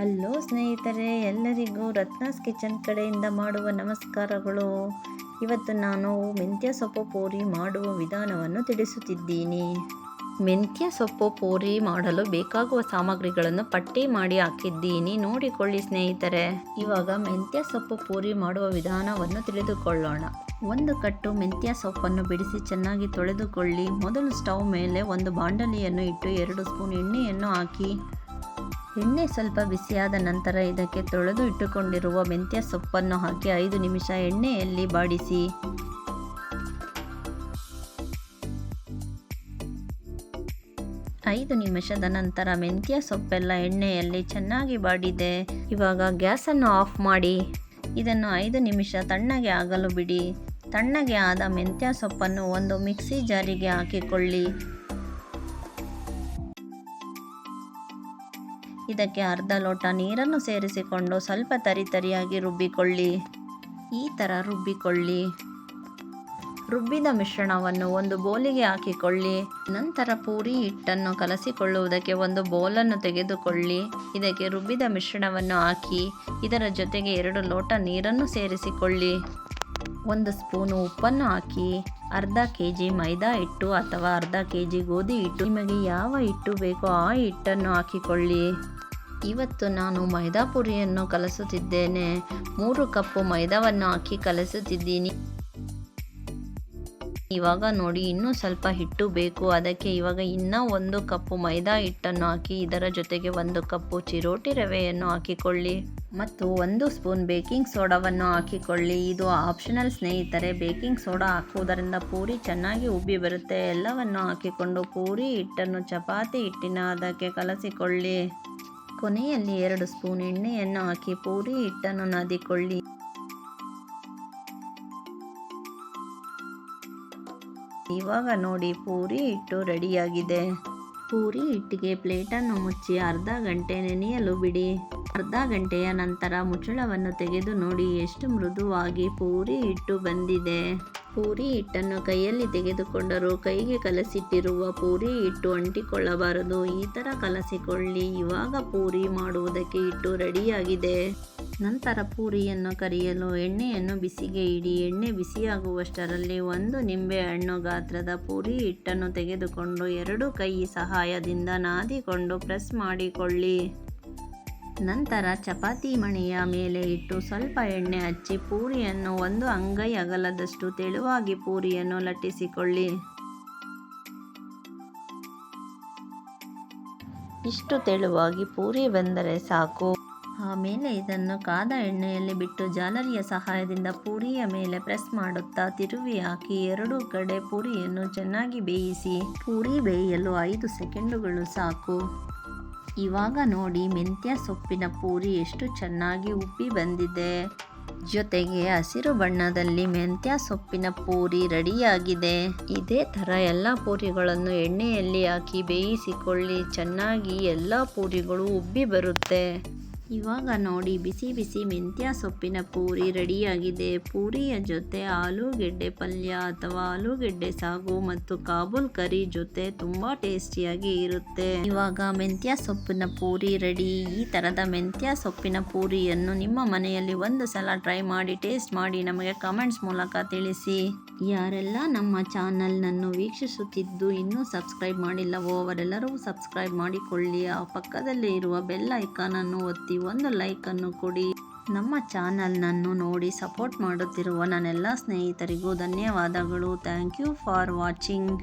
Hello ಸ್ನೇಹಿತರೆ, ಎಲ್ಲರಿಗೂ ರತ್ನಾಸ್ kitchen ಕಡೆಯಿಂದ ಮಾಡುವ ನಮಸ್ಕಾರಗಳು. ಇವತ್ತು ನಾನು ಮೆಂತ್ಯ ಸೊಪ್ಪು ಪೂರಿ ಮಾಡುವ ವಿಧಾನವನ್ನು ತಿಳಿಸುತ್ತಿದ್ದೀನಿ. ಮೆಂತ್ಯ ಸೊಪ್ಪು ಪೂರಿ ಮಾಡಲು ಬೇಕಾಗುವ ಸಾಮಗ್ರಿಗಳನ್ನು ಪಟ್ಟಿ ಮಾಡಿ ಹಾಕಿದ್ದೀನಿ. ನೋಡಿಕೊಳ್ಳಿ ಸ್ನೇಹಿತರೆ, ಇವಾಗ ಮೆಂತ್ಯ ಸೊಪ್ಪು ಪೂರಿ ಮಾಡುವ ವಿಧಾನವನ್ನು ತಿಳಿದುಕೊಳ್ಳೋಣ. ಒಂದು ಕಟ್ಟು ಮೆಂತ್ಯ ಸೊಪ್ಪನ್ನು ಬಿಡಿಸಿ ಚೆನ್ನಾಗಿ ತೊಳೆದುಕೊಳ್ಳಿ. ಮೊದಲು ಸ್ಟವ್ ಮೇಲೆ ಒಂದು ಬಾಂಡಲಿಯನ್ನು ಇಟ್ಟು ಎರಡು ಸ್ಪೂನ್ ಎಣ್ಣೆಯನ್ನು ಹಾಕಿ. ಎಣ್ಣೆ ಸ್ವಲ್ಪ ಬಿಸಿಯಾದ ನಂತರ ಇದಕ್ಕೆ ತೊಳೆದು ಇಟ್ಟುಕೊಂಡಿರುವ ಮೆಂತ್ಯ ಸೊಪ್ಪನ್ನು ಹಾಕಿ ಐದು ನಿಮಿಷ ಎಣ್ಣೆಯಲ್ಲಿ ಬಾಡಿಸಿ. ಐದು ನಿಮಿಷದ ನಂತರ ಮೆಂತ್ಯ ಸೊಪ್ಪೆಲ್ಲ ಎಣ್ಣೆಯಲ್ಲಿ ಚೆನ್ನಾಗಿ ಬಾಡಿದೆ. ಇವಾಗ ಗ್ಯಾಸನ್ನು ಆಫ್ ಮಾಡಿ. ಇದನ್ನು ಐದು ನಿಮಿಷ ತಣ್ಣಗೆ ಆಗಲು ಬಿಡಿ. ತಣ್ಣಗೆ ಆದ ಮೆಂತ್ಯ ಸೊಪ್ಪನ್ನು ಒಂದು ಮಿಕ್ಸಿ ಜಾರಿಗೆ ಹಾಕಿಕೊಳ್ಳಿ. ಇದಕ್ಕೆ ಅರ್ಧ ಲೋಟ ನೀರನ್ನು ಸೇರಿಸಿಕೊಂಡು ಸ್ವಲ್ಪ ತರಿತರಿಯಾಗಿ ರುಬ್ಬಿಕೊಳ್ಳಿ. ಈ ಥರ ರುಬ್ಬಿಕೊಳ್ಳಿ. ರುಬ್ಬಿದ ಮಿಶ್ರಣವನ್ನು ಒಂದು ಬೋಲಿಗೆ ಹಾಕಿಕೊಳ್ಳಿ. ನಂತರ ಪೂರಿ ಹಿಟ್ಟನ್ನು ಕಲಸಿಕೊಳ್ಳುವುದಕ್ಕೆ ಒಂದು ಬೋಲನ್ನು ತೆಗೆದುಕೊಳ್ಳಿ. ಇದಕ್ಕೆ ರುಬ್ಬಿದ ಮಿಶ್ರಣವನ್ನು ಹಾಕಿ, ಇದರ ಜೊತೆಗೆ ಎರಡು ಲೋಟ ನೀರನ್ನು ಸೇರಿಸಿಕೊಳ್ಳಿ. ಒಂದು ಸ್ಪೂನು ಉಪ್ಪನ್ನು ಹಾಕಿ, ಅರ್ಧ ಕೆ ಜಿ ಮೈದಾ ಹಿಟ್ಟು ಅಥವಾ ಅರ್ಧ ಕೆ ಜಿ ಗೋಧಿ ಹಿಟ್ಟು. ನಿಮಗೆ ಯಾವ ಹಿಟ್ಟು ಬೇಕೋ ಆ ಹಿಟ್ಟನ್ನು ಹಾಕಿಕೊಳ್ಳಿ. ಇವತ್ತು ನಾನು ಮೈದಾ ಪುರಿಯನ್ನು ಕಲಸುತ್ತಿದ್ದೇನೆ. ಮೂರು ಕಪ್ಪು ಮೈದಾವನ್ನು ಹಾಕಿ ಕಲಸುತ್ತಿದ್ದೀನಿ. ಇವಾಗ ನೋಡಿ, ಇನ್ನೂ ಸ್ವಲ್ಪ ಹಿಟ್ಟು ಬೇಕು. ಅದಕ್ಕೆ ಇವಾಗ ಇನ್ನೂ ಒಂದು ಕಪ್ಪು ಮೈದಾ ಹಿಟ್ಟನ್ನು ಹಾಕಿ, ಇದರ ಜೊತೆಗೆ ಒಂದು ಕಪ್ಪು ಚಿರೋಟಿ ರವೆಯನ್ನು ಹಾಕಿಕೊಳ್ಳಿ. ಮತ್ತು ಒಂದು ಸ್ಪೂನ್ ಬೇಕಿಂಗ್ ಸೋಡಾವನ್ನು ಹಾಕಿಕೊಳ್ಳಿ. ಇದು ಆಪ್ಷನಲ್ ಸ್ನೇಹಿತರೆ, ಬೇಕಿಂಗ್ ಸೋಡಾ ಹಾಕುವುದರಿಂದ ಪೂರಿ ಚೆನ್ನಾಗಿ ಉಬ್ಬಿ ಬರುತ್ತೆ. ಎಲ್ಲವನ್ನು ಹಾಕಿಕೊಂಡು ಪೂರಿ ಹಿಟ್ಟನ್ನು ಚಪಾತಿ ಹಿಟ್ಟಿನ ಅದಕ್ಕೆ ಕಲಸಿಕೊಳ್ಳಿ. ಕೊನೆಯಲ್ಲಿ ಎರಡು ಸ್ಪೂನ್ ಎಣ್ಣೆಯನ್ನು ಹಾಕಿ ಪೂರಿ ಹಿಟ್ಟನ್ನು ನಾದಿಕೊಳ್ಳಿ. ಇವಾಗ ನೋಡಿ ಪೂರಿ ಹಿಟ್ಟು ರೆಡಿಯಾಗಿದೆ. ಪೂರಿ ಹಿಟ್ಟಿಗೆ ಪ್ಲೇಟನ್ನು ಮುಚ್ಚಿ ಅರ್ಧ ಗಂಟೆ ನೆನೆಯಲು ಬಿಡಿ. ಅರ್ಧ ಗಂಟೆಯ ನಂತರ ಮುಚ್ಚಳವನ್ನು ತೆಗೆದು ನೋಡಿ ಎಷ್ಟು ಮೃದುವಾಗಿ ಪೂರಿ ಹಿಟ್ಟು ಬಂದಿದೆ. ಪೂರಿ ಹಿಟ್ಟನ್ನು ಕೈಯಲ್ಲಿ ತೆಗೆದುಕೊಂಡರೂ ಕೈಗೆ ಕಲಸಿಟ್ಟಿರುವ ಪೂರಿ ಹಿಟ್ಟು ಅಂಟಿಕೊಳ್ಳಬಾರದು. ಈ ಥರ ಕಲಸಿಕೊಳ್ಳಿ. ಇವಾಗ ಪೂರಿ ಮಾಡುವುದಕ್ಕೆ ಹಿಟ್ಟು ರೆಡಿಯಾಗಿದೆ. ನಂತರ ಪೂರಿಯನ್ನು ಕರಿಯಲು ಎಣ್ಣೆಯನ್ನು ಬಿಸಿಗೆ ಇಡಿ. ಎಣ್ಣೆ ಬಿಸಿಯಾಗುವಷ್ಟರಲ್ಲಿ ಒಂದು ನಿಂಬೆ ಹಣ್ಣು ಗಾತ್ರದ ಪೂರಿ ಹಿಟ್ಟನ್ನು ತೆಗೆದುಕೊಂಡು ಎರಡು ಕೈ ಸಹಾಯದಿಂದ ನಾದಿಕೊಂಡು ಪ್ರೆಸ್ ಮಾಡಿಕೊಳ್ಳಿ. ನಂತರ ಚಪಾತಿ ಮಣೆಯ ಮೇಲೆ ಇಟ್ಟು ಸ್ವಲ್ಪ ಎಣ್ಣೆ ಹಚ್ಚಿ ಪೂರಿಯನ್ನು ಒಂದು ಅಂಗೈ ಅಗಲದಷ್ಟು ತೆಳುವಾಗಿ ಪೂರಿಯನ್ನು ಲಟ್ಟಿಸಿಕೊಳ್ಳಿ. ಇಷ್ಟು ತೆಳುವಾಗಿ ಪೂರಿ ಬಂದರೆ ಸಾಕು. ಆಮೇಲೆ ಇದನ್ನು ಕಾದ ಎಣ್ಣೆಯಲ್ಲಿ ಬಿಟ್ಟು ಜಾಲರಿಯ ಸಹಾಯದಿಂದ ಪೂರಿಯ ಮೇಲೆ ಪ್ರೆಸ್ ಮಾಡುತ್ತಾ ತಿರುವಿ ಹಾಕಿ ಎರಡೂ ಕಡೆ ಪೂರಿಯನ್ನು ಚೆನ್ನಾಗಿ ಬೇಯಿಸಿ. ಪೂರಿ ಬೇಯಲು ಐದು ಸೆಕೆಂಡುಗಳು ಸಾಕು. ಇವಾಗ ನೋಡಿ ಮೆಂತ್ಯ ಸೊಪ್ಪಿನ ಪೂರಿ ಎಷ್ಟು ಚೆನ್ನಾಗಿ ಉಬ್ಬಿ ಬಂದಿದೆ. ಜೊತೆಗೆ ಹಸಿರು ಬಣ್ಣದಲ್ಲಿ ಮೆಂತ್ಯ ಸೊಪ್ಪಿನ ಪೂರಿ ರೆಡಿಯಾಗಿದೆ. ಇದೇ ಥರ ಎಲ್ಲ ಪೂರಿಗಳನ್ನು ಎಣ್ಣೆಯಲ್ಲಿ ಹಾಕಿ ಬೇಯಿಸಿಕೊಳ್ಳಿ. ಚೆನ್ನಾಗಿ ಎಲ್ಲ ಪೂರಿಗಳು ಉಬ್ಬಿ ಬರುತ್ತೆ. ಇವಾಗ ನೋಡಿ, ಬಿಸಿ ಬಿಸಿ ಮೆಂತ್ಯ ಸೊಪ್ಪಿನ ಪೂರಿ ರೆಡಿಯಾಗಿದೆ. ಪೂರಿಯ ಜೊತೆ ಆಲೂಗೆಡ್ಡೆ ಪಲ್ಯ ಅಥವಾ ಆಲೂಗೆಡ್ಡೆ ಸಾಗು ಮತ್ತು ಕಾಬೂಲ್ ಕರಿ ಜೊತೆ ತುಂಬಾ ಟೇಸ್ಟಿಯಾಗಿ ಇರುತ್ತೆ. ಇವಾಗ ಮೆಂತ್ಯ ಸೊಪ್ಪಿನ ಪೂರಿ ರೆಡಿ. ಈ ತರದ ಮೆಂತ್ಯ ಸೊಪ್ಪಿನ ಪೂರಿಯನ್ನು ನಿಮ್ಮ ಮನೆಯಲ್ಲಿ ಒಂದು ಸಲ ಟ್ರೈ ಮಾಡಿ, ಟೇಸ್ಟ್ ಮಾಡಿ ನಮಗೆ ಕಮೆಂಟ್ಸ್ ಮೂಲಕ ತಿಳಿಸಿ. ಯಾರೆಲ್ಲ ನಮ್ಮ ಚಾನಲ್ನನ್ನು ವೀಕ್ಷಿಸುತ್ತಿದ್ದು ಇನ್ನೂ ಸಬ್ಸ್ಕ್ರೈಬ್ ಮಾಡಿಲ್ಲವೋ, ಅವರೆಲ್ಲರೂ ಸಬ್ಸ್ಕ್ರೈಬ್ ಮಾಡಿಕೊಳ್ಳಿ. ಆ ಪಕ್ಕದಲ್ಲಿ ಇರುವ ಬೆಲ್ ಐಕಾನನ್ನು ಒತ್ತಿ ಒಂದು ಲೈಕನ್ನು ಕೊಡಿ. ನಮ್ಮ ಚಾನಲ್ನನ್ನು ನೋಡಿ ಸಪೋರ್ಟ್ ಮಾಡುತ್ತಿರುವ ನನ್ನೆಲ್ಲ ಸ್ನೇಹಿತರಿಗೂ ಧನ್ಯವಾದಗಳು. Thank you for watching